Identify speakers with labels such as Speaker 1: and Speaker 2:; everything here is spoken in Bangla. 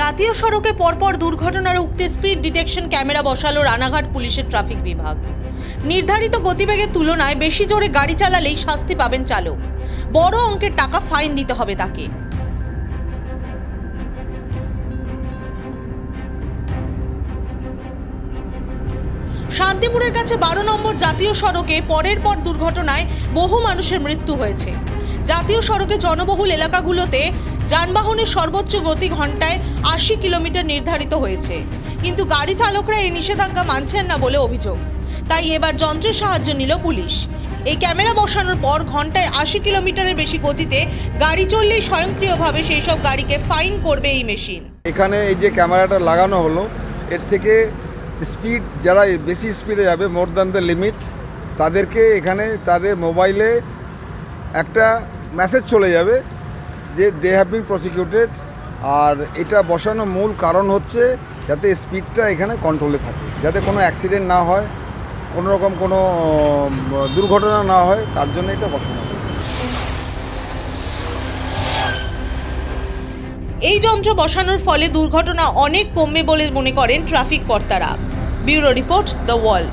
Speaker 1: জাতীয় সড়কে পরপর দুর্ঘটনার উক্তে স্পিড ডিটেকশন ক্যামেরা বসালো রানাঘাট পুলিশের ট্রাফিক বিভাগ। নির্ধারিত গতিবেগের তুলনায় বেশি জোরে গাড়ি চালালেই শাস্তি পাবেন চালক। বড় অঙ্কের টাকা ফাইন দিতে হবে তাকে। শান্তিপুরের কাছে বারো নম্বর জাতীয় সড়কে পরের পর দুর্ঘটনায় বহু মানুষের মৃত্যু হয়েছে। জাতীয় সড়কে জনবহুল এলাকাগুলোতে যানবাহনের সর্বোচ্চ গতি ঘন্টায় আশি কিলোমিটার নির্ধারিত হয়েছে। কিন্তু গাড়ি চালকরা এই নিষেধাজ্ঞা মানছেন না বলে অভিযোগ। তাই এবার যন্ত্রের সাহায্য নিল পুলিশ। এই ক্যামেরা বসানোর পর ঘন্টায় আশি কিলোমিটারের বেশি গতিতে গাড়ি চললেই স্বয়ংক্রিয়ভাবে সেই সব গাড়িকে ফাইন করবে এই মেশিন।
Speaker 2: এখানে এই যে ক্যামেরাটা লাগানো হলো, এর থেকে স্পিড যারা বেশি স্পিডে যাবে, মোর দ্যান দ্য লিমিট, তাদেরকে এখানে তাদের মোবাইলে একটা মেসেজ চলে যাবে যে দে হ্যাভ বিন প্রসিকিউটেড আর এটা বসানোর মূল কারণ হচ্ছে যাতে স্পিডটা এখানে কন্ট্রোলে থাকে। যাতে কোনো অ্যাক্সিডেন্ট না হয়, কোনো রকম কোনো দুর্ঘটনা না হয়, তার জন্য এটা বসানো
Speaker 1: এই যন্ত্র বসানোর ফলে দুর্ঘটনা অনেক কমবে বলে মনে করেন ট্রাফিক কর্তারা। Bureau report the wall